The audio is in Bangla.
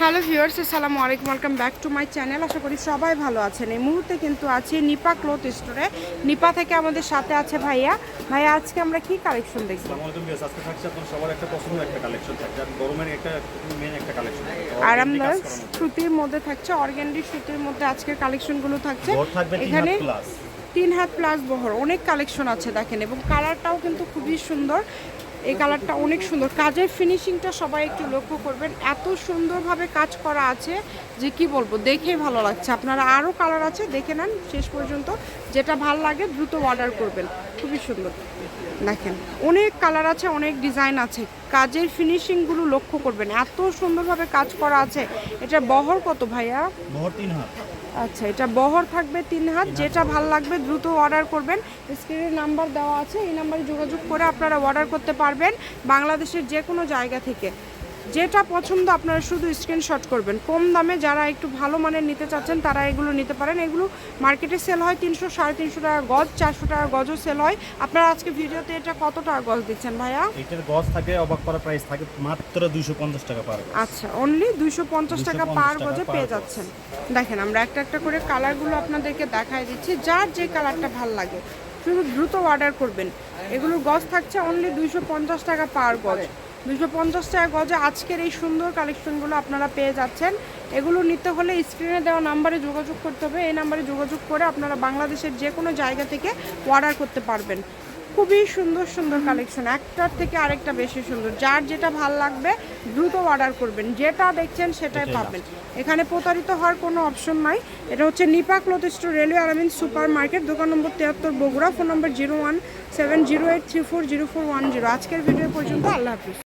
হ্যালো ভিউয়ার্স আসসালামু আলাইকুম। Welcome back to my channel আশা করি সবাই ভালো আছেন। এই মুহূর্তে কিন্তু আছি নিপা ক্লথ স্টোরে। নিপা থেকে আমাদের সাথে আছে ভাইয়া। ভাইয়া আজকে আমরা কি কালেকশন দেখব? আজকে থাকছে আপনার সবার একটা পছন্দ একটা কালেকশন থাকছে। আর গরমের একটা মেন একটা কালেকশন আরামদাস সুতির মধ্যে থাকছে অর্গ্যান্ডি সুতির মধ্যে আজকের কালেকশনগুলো থাকছে। এখানে তিন হাত প্লাস বহর। অনেক কালেকশন আছে দেখেন। এবং কালারটাও কিন্তু খুবই সুন্দর। এই কালারটা অনেক সুন্দর। কাজের ফিনিশিংটা সবাই একটু লক্ষ্য করবেন। এত সুন্দরভাবে কাজ করা আছে যে কি বলব, দেখেই ভালো লাগছে। আপনারা আরও কালার আছে দেখে নেন শেষ পর্যন্ত। যেটা ভালো লাগে দ্রুত অর্ডার করবেন। খুবই সুন্দর। দেখেন অনেক কালার আছে অনেক ডিজাইন আছে। কাজের ফিনিশিংগুলো লক্ষ্য করবেন এত সুন্দরভাবে কাজ করা আছে। এটা বহর কত ভাইয়া? ভোর তিন হাত। আচ্ছা এটা বহর থাকবে তিন হাত যেটা ভালো লাগবে দ্রুত অর্ডার করবেন। স্ক্রিনে নাম্বার দেওয়া আছে এই নাম্বারে যোগাযোগ করে আপনারা অর্ডার করতে পারবেন বাংলাদেশের যে কোনো জায়গা থেকে। যেটা পছন্দ আপনারা শুধু স্ক্রিনশট করবেন। কম দামে যারা একটু ভালো মানের নিতে চাচ্ছেন তারা এগুলো নিতে পারেন। এগুলো মার্কেটে সেল হয় তিনশো সাড়ে তিনশো টাকা গজ চারশো টাকা গজও সেল হয়। আপনারা আজকে ভিডিওতে এটা কত টাকা গজ দিচ্ছেন ভাইয়া? এটার গজ থাকে অবাক করা প্রাইস থাকে মাত্র দুইশো পঞ্চাশ টাকা পার আচ্ছা অনলি দুইশো পঞ্চাশ টাকা পার গজে পেয়ে যাচ্ছেন। দেখেন আমরা একটা একটা করে কালারগুলো আপনাদেরকে দেখাই দিচ্ছি। যার যে কালারটা ভালো লাগে শুধু দ্রুত অর্ডার করবেন। এগুলোর গজ থাকছে অনলি দুইশো পঞ্চাশ টাকা পার গজ। দুইশো পঞ্চাশ টাকা গজে আজকের এই সুন্দর কালেকশনগুলো আপনারা পেয়ে যাচ্ছেন। এগুলো নিতে হলে স্ক্রিনে দেওয়া নাম্বারে যোগাযোগ করতে হবে। এই নাম্বারে যোগাযোগ করে আপনারা বাংলাদেশের যে কোনো জায়গা থেকে অর্ডার করতে পারবেন। খুবই সুন্দর সুন্দর কালেকশন একটার থেকে আরেকটা বেশি সুন্দর। যার যেটা ভালো লাগবে দ্রুত অর্ডার করবেন। যেটা দেখছেন সেটাই পাবেন। এখানে প্রতারিত হওয়ার কোনো অপশন নাই। এটা হচ্ছে Nipa cloth store railway Aramin super market দোকান নম্বর তিয়াত্তর Bogura. Phone number zero one seven zero eight three four zero four one zero আজকের ভিডিও পর্যন্ত আল্লাহ হাফিজ।